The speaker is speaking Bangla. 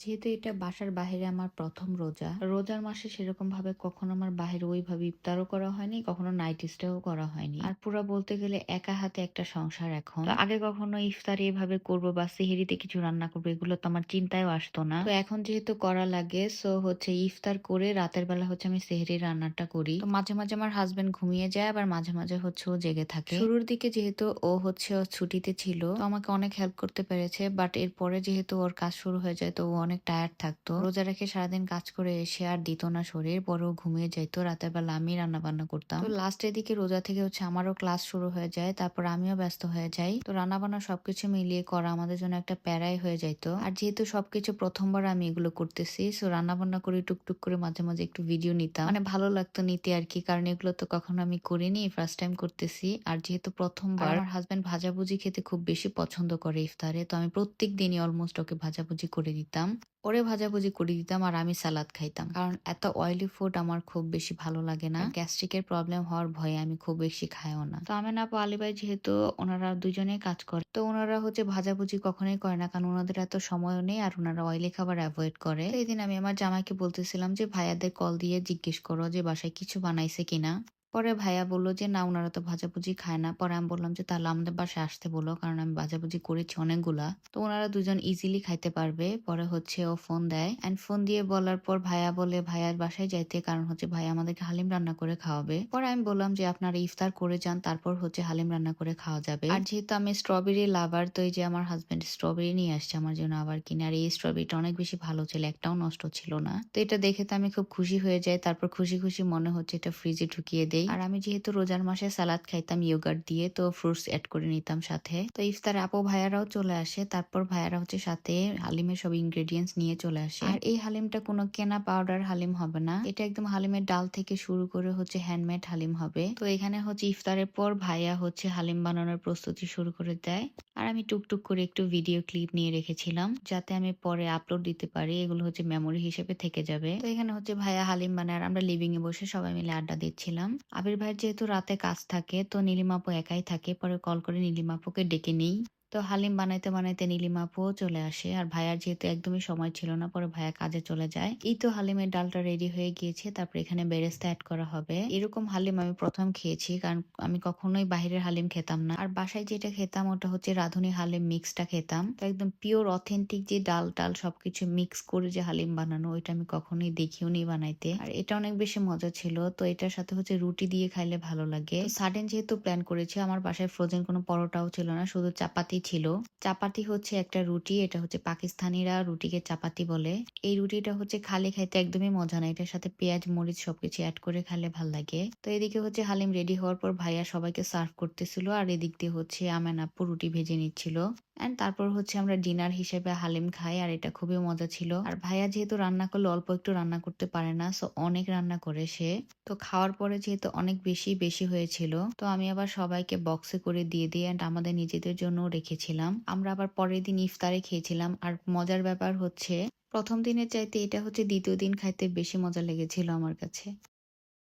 যেহেতু এটা বাসার বাহিরে আমার প্রথম রোজা, রোজার মাসে সেরকম ভাবে কখনো আমার বাহিরে ওইভাবে ইফতারও করা হয়নি, কখনো নাইট স্টেও করা হয়নি। আর পুরো বলতে গেলে একা হাতে একটা সংসার এখন। আগে কখনো ইফতার এভাবে করব বা সেহেরিতে কিছু রান্না করব, এগুলো তো আমার চিন্তায়ও আসতো না। তো এখন যেহেতু করা লাগে সো হচ্ছে ইফতার করে রাতের বেলা হচ্ছে আমি সেহেরি রান্নাটা করি। তো মাঝে মাঝে আমার হাজবেন্ড ঘুমিয়ে যায়, আবার মাঝে মাঝে হচ্ছে ও জেগে থাকে। শুরুর দিকে যেহেতু ও হচ্ছে ছুটিতে ছিল, তো আমাকে অনেক হেল্প করতে পেরেছে বাট এরপরে যেহেতু ওর কাজ শুরু হয়ে যায়, তো ও অনেক টায়ার্ড থাকতো। রোজা রেখে সারাদিন কাজ করে এসে আর দিত না শরীর, পরেও ঘুমিয়ে যাইতো রাতের বেলা আমি রান্না বান্না করতাম। তো লাস্টের দিকে রোজা থেকে হচ্ছে আমারও ক্লাস শুরু হয়ে যায়, তারপর আমিও ব্যস্ত হয়ে যাই। তো রান্না বান্না সবকিছু মিলিয়ে করা আমাদের জন্য একটা প্যারাই হয়ে যাইতো। আর যেহেতু সবকিছু প্রথমবার আমি এগুলো করতেছি সো রান্না বান্না করে টুকটুক করে মাঝে মাঝে একটু ভিডিও নিতাম। মানে ভালো লাগতো নিতে আর কি, কারণ এগুলো তো কখনো আমি করিনি ফার্স্ট টাইম করতেছি। আর যেহেতু প্রথমবার, আমার হাজবেন্ড ভাজাভুজি খেতে খুব বেশি পছন্দ করে ইফতারে, তো আমি প্রত্যেক দিনই অলমোস্ট ওকে ভাজাভুজি করে দিতাম। ওরে ভাজাভুজি করে দিতাম আর আমি সালাদ খাইতাম। কারণ এত অয়েলি ফুড আমার খুব বেশি ভালো লাগে না। গ্যাস্ট্রিকের প্রবলেম হওয়ার ভয়ে আমি খুব বেশি খাইও না। তো আমি না আলী ভাই যেহেতু ওনারা দুজনেই কাজ করে তো ওনারা হচ্ছে ভাজাভুজি কখনোই করে না। কারণ ওনাদের এত সময়ও নেই আর ওনারা অয়েলি খাবার অ্যাভয়েড করে। তো এই দিন আমি আমার জামাইকে বলতেছিলাম যে ভাইয়াদের কল দিয়ে জিজ্ঞেস করো যে বাসায় কিছু বানাইছে কিনা? পরে ভাইয়া বলল যে, না ওনারা তো ভাজাভুজি খায় না। পরে আমি বললাম যে, তাহলে আমাদের বাসায় আসতে বলো, কারণ আমি ভাজাভুজি করেছি অনেকগুলা। তো ওনারা দুজন ইজিলি খাইতে পারবে। পরে হচ্ছে ও ফোন দেয়। অ্যান্ড ফোন দিয়ে বলার পর ভাইয়া বলে, ভাইয়ার বাসায় যাইতে, কারণ হচ্ছে ভাইয়া আমাদেরকে হালিম রান্না করে খাওয়াবে। পরে আমি বললাম যে, আপনারা ইফতার করে যান, তারপর হচ্ছে হালিম রান্না করে খাওয়া যাবে। আর যেহেতু আমি স্ট্রবেরি লাভার তো এই যে আমার হাজবেন্ড স্ট্রবেরি নিয়ে আসছে আমার জন্য আবার কিনে, আর এই স্ট্রবেরিটা অনেক বেশি ভালো ছিল, একটাও নষ্ট ছিল না। তো এটা দেখে তো আমি খুব খুশি হয়ে যাই। তারপর খুশি খুশি মনে হচ্ছে এটা ফ্রিজে ঢুকিয়ে দেই। আর আমি যেহেতু রোজার মাসে সালাদ খাইতাম ইয়োগার্ট দিয়ে, তো ফ্রুটস অ্যাড করে নিতাম সাথে। তো ইফতারে আপু ভাইয়ারাও চলে আসে, তারপর ভাইয়ারা হচ্ছে সাথে হালিমের সব ইনগ্রেডিয়েন্টস নিয়ে চলে আসে। আর এই হালিমটা কোনো কেনা পাউডার হালিম হবে না। এটা একদম হালিমের ডাল থেকে শুরু করে হচ্ছে হ্যান্ডমেড হালিম হবে। তো এখানে হচ্ছে ইফতারের পর ভাইয়া হচ্ছে হালিম বানানোর প্রস্তুতি শুরু করে দেয়। আর আমি টুকটুক করে একটু ভিডিও ক্লিপ নিয়ে রেখেছিলাম, যাতে আমি পরে আপলোড দিতে পারি। এগুলো হচ্ছে মেমোরি হিসেবে থেকে যাবে। তো এখানে হচ্ছে ভাইয়া হালিম বানায় আমরা লিভিং এ বসে সবাই মিলে আড্ডা দিচ্ছিলাম। আবির ভাইয়ের যেহেতু রাতে কাজ থাকে, তো নীলিমাপু একাই থাকে, পরে কল করে নীলিমাপুকে ডেকে নিই। তো হালিম বানাইতে বানাইতে নীলিমা আপুও চলে আসে। আর ভাইয়ার যেহেতু একদমই সময় ছিল না, পরে ভাইয়া কাজে চলে যায়। এই তো হালিমের ডালটা রেডি হয়ে গিয়েছে, তারপর এখানে বেরেস্তা অ্যাড করা হবে। এরকম হালিম আমি প্রথম খেয়েছি, কারণ আমি কখনোই বাহিরের হালিম খেতাম না। আর বাসায় যেটা খেতাম, ওটা হচ্ছে রাধুনি হালিম মিক্সটা খেতাম। তো একদম পিওর অথেন্টিক যে ডাল টাল সবকিছু মিক্স করে যে হালিম বানানো, ওইটা আমি কখনোই দেখিও নি বানাইতে। আর এটা অনেক বেশি মজা ছিল, তো এটার সাথে হচ্ছে রুটি দিয়ে খাইলে ভালো লাগে। সাডেন যেহেতু প্ল্যান করেছি, আমার বাসায় ফ্রোজেন কোনো পরোটাও ছিল না, শুধু চাপাতি ছিল। চাপাতি হচ্ছে একটা রুটি, এটা হচ্ছে পাকিস্তানিরা রুটিকে চাপাতি বলে। এই রুটিটা হচ্ছে খালি খাইতে একদমই মজা না। এটার সাথে পেঁয়াজ, মরিচ সবকিছু অ্যাড করে খালে ভালো লাগে। তো এদিকে হচ্ছে হালিম রেডি হওয়ার পর ভাইয়া সবাইকে সার্ভ করতেছিল। আর এদিক দিয়ে হচ্ছে আমেন আপু রুটি ভেজে নিচ্ছিল। অ্যান্ড তারপর হচ্ছে আমরা ডিনার হিসেবে হালিম খাই, আর এটা খুবই মজা ছিল। আর ভাইয়া যেহেতু রান্না করলে অল্প একটু রান্না করতে পারে না সো অনেক রান্না করে সে। তো খাওয়ার পরে যেহেতু অনেক বেশি বেশি হয়েছিল, তো আমি আবার সবাইকে বক্সে করে দিয়ে দিই অ্যান্ড আমাদের নিজেদের জন্য রেখেছিলাম। আমরা আবার পরের দিন ইফতারে খেয়েছিলাম, আর মজার ব্যাপার হচ্ছে, প্রথম দিনের চাইতে এটা হচ্ছে দ্বিতীয় দিন খাইতে বেশি মজা লেগেছিল আমার কাছে।